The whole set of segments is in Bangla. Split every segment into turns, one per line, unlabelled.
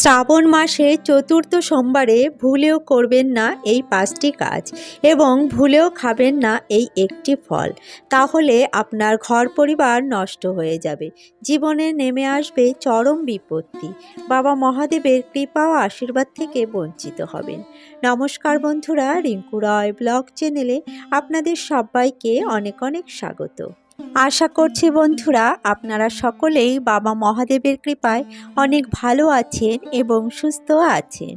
শ্রাবণ মাসে চতুর্থ সোমবারে ভুলেও করবেন না এই পাঁচটি কাজ এবং ভুলেও খাবেন না এই একটি ফল। তাহলে আপনার ঘর পরিবার নষ্ট হয়ে যাবে। জীবনে নেমে আসবে চরম বিপত্তি। বাবা মহাদেবের কৃপা ও আশীর্বাদ থেকে বঞ্চিত হবেন। নমস্কার বন্ধুরা, রিঙ্কু রয় ব্লগ চ্যানেলে আপনাদের সবাইকে অনেক অনেক স্বাগত। আশা করছি বন্ধুরা আপনারা সকলেই বাবা মহাদেবের কৃপায় অনেক ভালো আছেন এবং সুস্থ আছেন।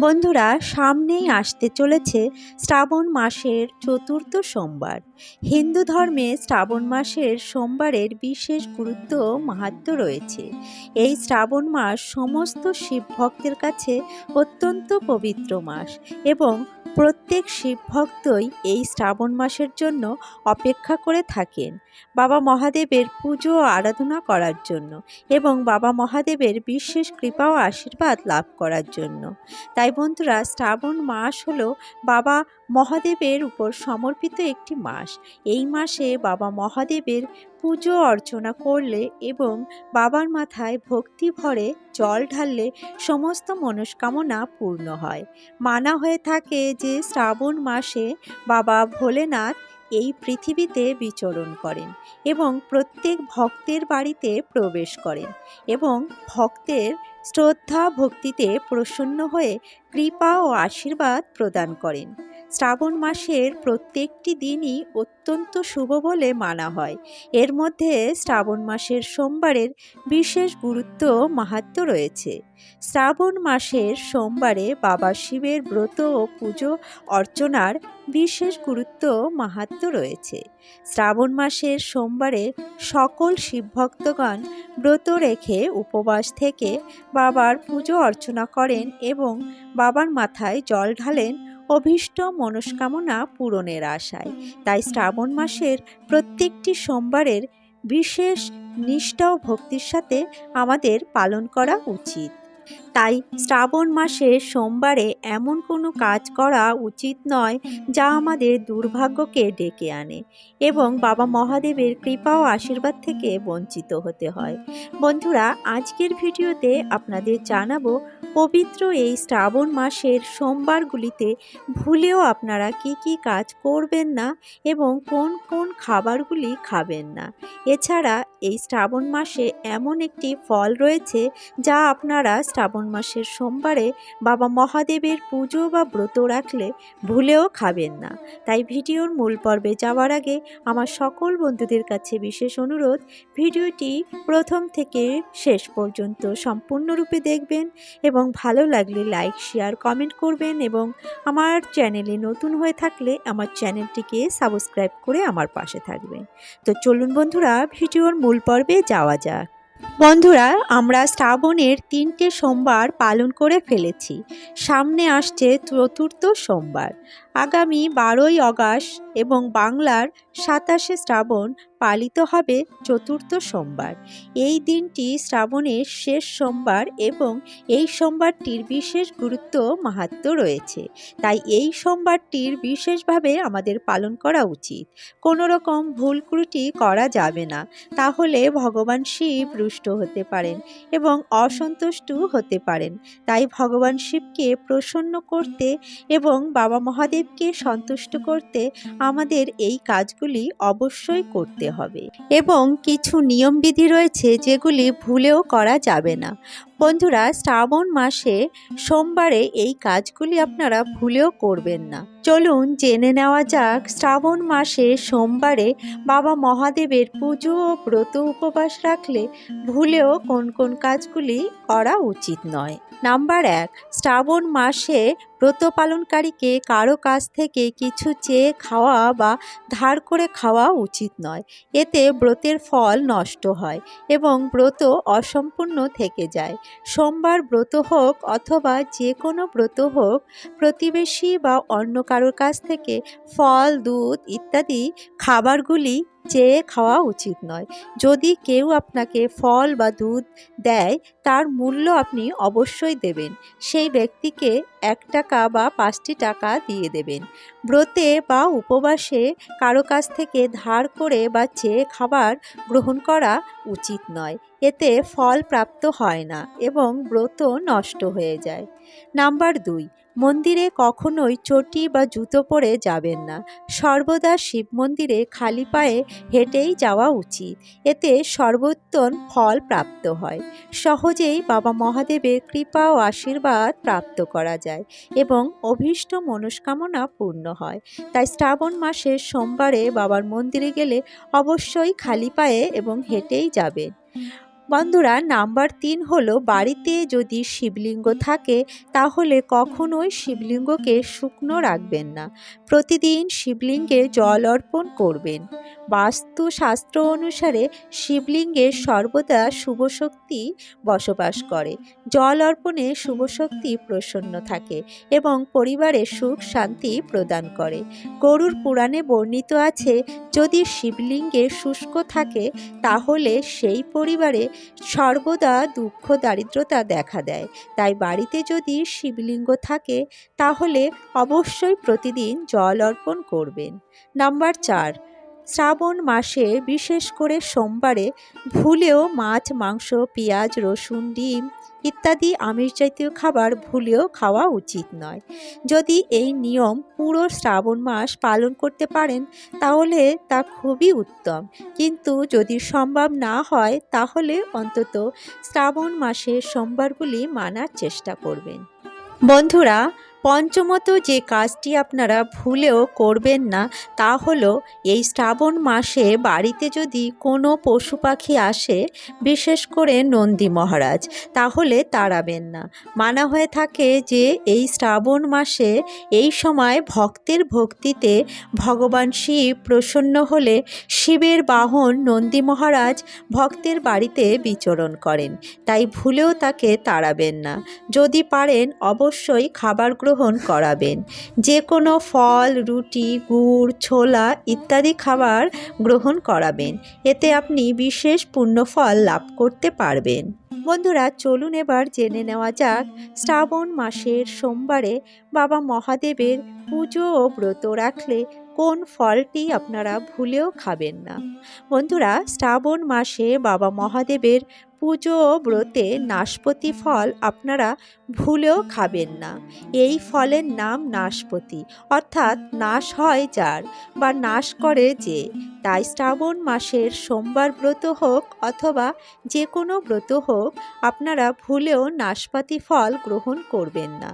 বন্ধুরা, সামনেই আসতে চলেছে শ্রাবণ মাসের চতুর্থ সোমবার। হিন্দু ধর্মে শ্রাবণ মাসের সোমবারের বিশেষ গুরুত্ব ও মাহাত্ম্য রয়েছে। এই শ্রাবণ মাস সমস্ত শিব ভক্তের কাছে অত্যন্ত পবিত্র মাস এবং প্রত্যেক শিব ভক্তই এই শ্রাবণ মাসের জন্য অপেক্ষা করে থাকেন। বাবা মহাদেবের পুজো ও আরাধনা করার জন্য এবং বাবা মহাদেবের বিশেষ কৃপা ও আশীর্বাদ লাভ করার জন্য। তাই বন্ধুরা, শ্রাবণ মাস হলো বাবা মহাদেবের উপর সমর্পিত একটি মাস। এই মাসে বাবা মহাদেবের পুজো অর্চনা করলে এবং বাবার মাথায় ভক্তি ভরে জল ঢাললে সমস্ত মনস্কামনা পূর্ণ হয়। মানা হয়ে থাকে যে শ্রাবণ মাসে বাবা ভোলেনাথ এই পৃথিবীতে বিচরণ করেন এবং প্রত্যেক ভক্তের বাড়িতে প্রবেশ করেন এবং ভক্তের শ্রদ্ধা ভক্তিতে প্রসন্ন হয়ে কৃপা ও আশীর্বাদ প্রদান করেন। শ্রাবণ মাসের প্রত্যেকটি দিনই অত্যন্ত শুভ বলে মানা হয়। এর মধ্যে শ্রাবণ মাসের সোমবারের বিশেষ গুরুত্ব মাহাত্ম রয়েছে। শ্রাবণ মাসের সোমবারে বাবা শিবের ব্রত ও পুজো অর্চনার বিশেষ গুরুত্ব মাহাত্ম রয়েছে। শ্রাবণ মাসের সোমবারে সকল শিবভক্তগণ ব্রত রেখে উপবাস থেকে বাবার পুজো অর্চনা করেন এবং বাবার মাথায় জল ঢালেন অভীষ্ট মনস্কামনা পূরণের আশায়। তাই শ্রাবণ মাসের প্রত্যেকটি সোমবারের বিশেষ নিষ্ঠা ও ভক্তির সাথে আমাদের পালন করা উচিত। তাই শ্রাবণ মাসে সোমবারে এমন কোনো কাজ করা উচিত নয় যা আমাদের দুর্ভাগ্যকে ডেকে আনে এবং বাবা মহাদেবের কৃপা ও আশীর্বাদ থেকে বঞ্চিত হতে হয়। বন্ধুরা, আজকের ভিডিওতে আপনাদের জানাব, পবিত্র এই শ্রাবণ মাসের সোমবারগুলিতে ভুলেও আপনারা কি কি কাজ করবেন না এবং কোন কোন খাবারগুলি খাবেন না। এছাড়া এই শ্রাবণ মাসে এমন একটি ফল রয়েছে যা আপনারা শ্রাবণ মাসের সোমবারে বাবা মহাদেবের পুজো বা ব্রত রাখলে ভুলেও খাবেন না। তাই ভিডিওর মূল পর্বে যাওয়ার আগে আমার সকল বন্ধুদের কাছে বিশেষ অনুরোধ, ভিডিওটি প্রথম থেকে শেষ পর্যন্ত সম্পূর্ণরূপে দেখবেন এবং ভালো লাগলে লাইক, শেয়ার, কমেন্ট করবেন এবং আমার চ্যানেলে নতুন হয়ে থাকলে আমার চ্যানেলটিকে সাবস্ক্রাইব করে আমার পাশে থাকবেন। তো চলুন বন্ধুরা, ভিডিওর মূল পর্বে যাওয়া যাক। বন্ধুরা আমরা শ্রাবণের তিনটে সোমবার পালন করে ফেলেছি। সামনে আসছে চতুর্থ সোমবার। আগামী বারোই অগাস্ট এবং বাংলার সাতাশে শ্রাবণ পালিত হবে চতুর্থ সোমবার। এই দিনটি শ্রাবণের শেষ সোমবার এবং এই সোমবারটির বিশেষ গুরুত্ব মাহাত্ম রয়েছে। তাই এই সোমবারটির বিশেষভাবে আমাদের পালন করা উচিত। কোনো রকম ভুল ত্রুটি করা যাবে না। তাহলে ভগবান শিব রুষ্ট হতে পারেন এবং অসন্তুষ্ট হতে পারেন। তাই ভগবান শিবকে প্রসন্ন করতে এবং বাবা মহাদেবকে সন্তুষ্ট করতে আমাদের এই কাজগুলি অবশ্যই করতে হবে। এবং কিছু নিয়মবিধি রয়েছে যেগুলি ভুলেও করা যাবে না। বন্ধুরা, শ্রাবণ মাসে সোমবারে এই কাজগুলি আপনারা ভুলেও করবেন না। চলুন জেনে নেওয়া যাক, শ্রাবণ মাসে সোমবারে বাবা মহাদেবের পুজো ও ব্রত উপবাস রাখলে ভুলেও কোন কোন কাজগুলি করা উচিত নয়। নাম্বার এক, শ্রাবণ মাসে ব্রত পালনকারীকে কারও কাছ থেকে কিছু চেয়ে খাওয়া বা ধার করে খাওয়া উচিত নয়। এতে ব্রতের ফল নষ্ট হয় এবং ব্রত অসম্পূর্ণ থেকে যায়। সোমবার ব্রত হোক অথবা যে কোনো ব্রত হোক, প্রতিবেশী বা অন্য কারোর কাছ থেকে ফল, দুধ ইত্যাদি খাবারগুলি চেয়ে খাওয়া উচিত নয়। যদি কেউ আপনাকে ফল বা দুধ দেয়, তার মূল্য আপনি অবশ্যই দেবেন। সেই ব্যক্তিকে এক টাকা বা পাঁচটি টাকা দিয়ে দেবেন। ব্রতে বা উপবাসে কারও কাছ থেকে ধার করে বা চেয়ে খাবার গ্রহণ করা উচিত নয়। এতে ফল প্রাপ্ত হয় না এবং ব্রত নষ্ট হয়ে যায়। নাম্বার দুই, মন্দিরে কখনোই চটি বা জুতো পরে যাবেন না। সর্বদা শিব মন্দিরে খালি পায়ে হেঁটেই যাওয়া উচিত। এতে সর্বোত্তম ফল প্রাপ্ত হয়। সহজেই বাবা মহাদেবের কৃপা ও আশীর্বাদ প্রাপ্ত করা যায় এবং অভীষ্ট মনস্কামনা পূর্ণ হয়। তাই শ্রাবণ মাসের সোমবারে বাবার মন্দিরে গেলে অবশ্যই খালি পায়ে এবং হেঁটেই যাবেন। বন্ধুরা, নাম্বার তিন হলো বাড়িতে যদি শিবলিঙ্গ থাকে, তাহলে কখনোই শিবলিঙ্গকে শুকনো রাখবেন না। প্রতিদিন শিবলিঙ্গে জল অর্পণ করবেন। বাস্তুশাস্ত্র অনুসারে শিবলিঙ্গে সর্বদা শুভ শক্তি বসবাস করে। জল অর্পণে শুভ শক্তি প্রসন্ন থাকে এবং পরিবারে সুখ শান্তি প্রদান করে। গরুর পুরাণে বর্ণিত আছে, যদি শিবলিঙ্গে শুষ্ক থাকে, তাহলে সেই পরিবারে সর্বদা দুঃখ, দারিদ্রতা দেখা দেয়। তাই বাড়িতে যদি শিবলিঙ্গ থাকে, তাহলে অবশ্যই প্রতিদিন জল অর্পণ করবেন। নাম্বার চার শ্রাবণ মাসে, বিশেষ করে সোমবারে, ভুলেও মাছ, মাংস, পেঁয়াজ, রসুন, ডিম ইত্যাদি আমিষ জাতীয় খাবার ভুলেও খাওয়া উচিত নয়। যদি এই নিয়ম পুরো শ্রাবণ মাস পালন করতে পারেন, তাহলে তা খুবই উত্তম। কিন্তু যদি সম্ভব না হয়, তাহলে অন্তত শ্রাবণ মাসে সোমবারগুলি মানার চেষ্টা করবেন। বন্ধুরা পঞ্চমত যে কাজটি আপনারা ভুলেও করবেন না, তা হলো এই শ্রাবণ মাসে বাড়িতে যদি কোনো পশু পাখি আসে, বিশেষ করে নন্দী মহারাজ, তাহলে তাড়াবেন না। মানা হয়ে থাকে যে এই শ্রাবণ মাসে এই সময় ভক্তের ভক্তিতে ভগবান শিব প্রসন্ন হলে শিবের বাহন নন্দী মহারাজ ভক্তের বাড়িতে বিচরণ করেন। তাই ভুলেও তাকে তাড়াবেন না। যদি পারেন, অবশ্যই খাবার গ্রহণ করাবেন। যে কোনো ফল, রুটি, গুড়, ছোলা ইত্যাদি খাবার গ্রহণ করাবেন। এতে আপনি বিশেষ পুণ্যফল লাভ করতে পারবেন। বন্ধুরা, চলুন এবার জেনে নেওয়া যাক, শ্রাবণ মাসের সোমবারে বাবা মহাদেবের পুজো ও ব্রত রাখলে কোন ফলটি আপনারা ভুলেও খাবেন না। বন্ধুরা, শ্রাবণ মাসে বাবা মহাদেবের পুজো ও ব্রতে নাশপতি ফল আপনারা ভুলেও খাবেন না। এই ফলের নাম নাশপতি, অর্থাৎ নাশ হয় যার বা নাশ করে যে। তাই শ্রাবণ মাসের সোমবার ব্রত হোক অথবা যে কোনো ব্রত হোক, আপনারা ভুলেও নাশপাতি ফল গ্রহণ করবেন না।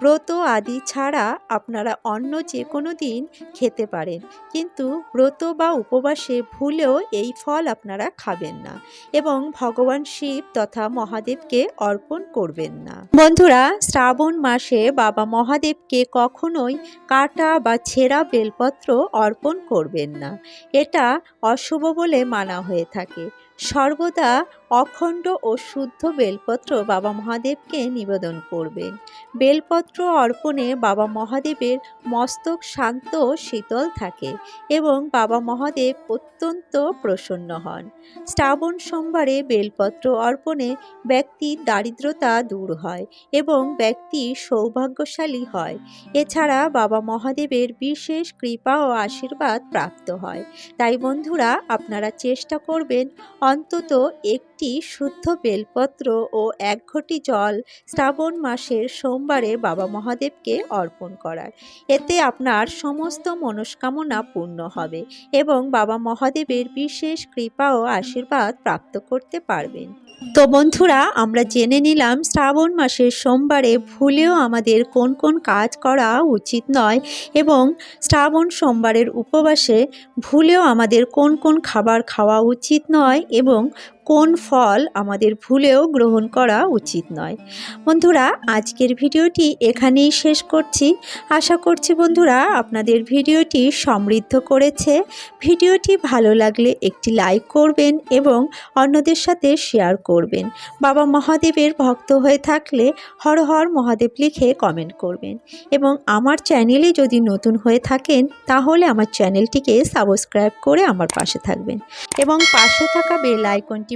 ব্রত আদি ছাড়া আপনারা অন্য যে কোনো দিন খেতে পারেন, কিন্তু ব্রত বা উপবাসে ভুলেও এই ফল আপনারা খাবেন না। এবং ভগবান শিব তথা মহাদেবকে অর্পণ করবেন না। বন্ধুরা, শ্রাবণ মাসে বাবা মহাদেবকে কখনোই কাটা বা ছেঁড়া বেলপত্র অর্পণ করবেন না। এটা অশুভ বলে মানা হয়ে থাকে। সর্বদা অখণ্ড ও শুদ্ধ বেলপত্র বাবা মহাদেবকে নিবেদন করবেন বেলপত্র অর্পণে বাবা মহাদেবের মস্তক শান্ত শীতল থাকে এবং বাবা মহাদেব অত্যন্ত প্রসন্ন হন। শ্রাবণ সোমবারে বেলপত্র অর্পণে ব্যক্তির দারিদ্রতা দূর হয় এবং ব্যক্তি সৌভাগ্যশালী হয়। এছাড়া বাবা মহাদেবের বিশেষ কৃপা ও আশীর্বাদ প্রাপ্ত হয়। তাই বন্ধুরা, আপনারা চেষ্টা করবেন অন্তত একটি শুদ্ধ বেলপত্র ও এক ঘটি জল শ্রাবণ মাসের সোমবারে বাবা মহাদেবকে অর্পণ করার। এতে আপনার সমস্ত মনস্কামনা পূর্ণ হবে এবং বাবা মহাদেবের বিশেষ কৃপা ও আশীর্বাদ প্রাপ্ত করতে পারবেন। তো বন্ধুরা, আমরা জেনে নিলাম শ্রাবণ মাসের সোমবারে ভুলেও আমাদের কোন কোন কাজ করা উচিত নয় এবং শ্রাবণ সোমবারের উপবাসে ভুলেও আমাদের কোন কোন খাবার খাওয়া উচিত নয় এবং কোন ফল আমাদের ভুলেও গ্রহণ করা উচিত নয়। বন্ধুরা, আজকের ভিডিওটি এখানেই শেষ করছি। আশা করছি বন্ধুরা, আপনাদের ভিডিওটি সমৃদ্ধ করেছে। ভিডিওটি ভালো লাগলে একটি লাইক করবেন এবং অন্যদের সাথে শেয়ার করবেন। বাবা মহাদেবের ভক্ত হয়ে থাকলে হর হর মহাদেব লিখে কমেন্ট করবেন। এবং আমার চ্যানেলে যদি নতুন হয়ে থাকেন, তাহলে আমার চ্যানেলটিকে সাবস্ক্রাইব করে আমার পাশে থাকবেন। এবং পাশে থাকা বেল আইকনটি